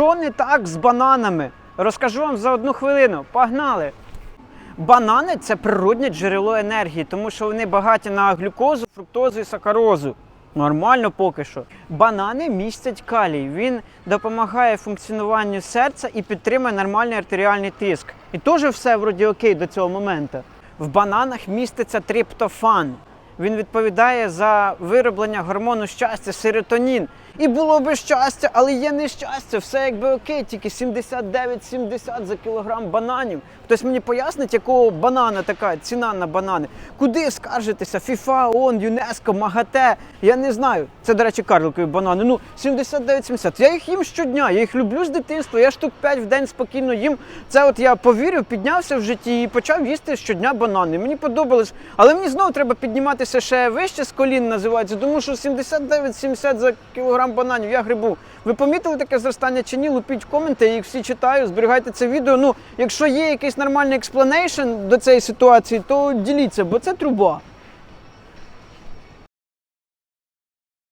Що не так з бананами? Розкажу вам за одну хвилину. Погнали! Банани це природне джерело енергії, тому що вони багаті на глюкозу, фруктозу і сахарозу. Нормально поки що. Банани містять калій. Він допомагає функціонуванню серця і підтримує нормальний артеріальний тиск. І теж все вроді окей до цього моменту. В бананах міститься триптофан. Він відповідає за вироблення гормону щастя, серотонін. І було би щастя, але є нещастя. Все якби окей, тільки 79-70 за кілограм бананів. Хтось мені пояснить, якого банана така ціна на банани. Куди скаржитися? ФІФА, ООН, ЮНЕСКО, МАГАТЕ. Я не знаю. Це, до речі, карликові банани. Ну, 79-70. Я їх їм щодня, я їх люблю з дитинства. Я штук 5 в день спокійно їм. Це от я повірив, піднявся в житті і почав їсти щодня банани. Мені подобалось. Але мені знову треба підніматися ще вище з колін називається, тому що 79-70 за кілограм бананів я грибу. Ви помітили таке зростання чи ні? Лупіть коменти, я їх всі читаю, зберігайте це відео. Ну, якщо є якийсь нормальний експланейшн до цієї ситуації, то діліться, бо це труба.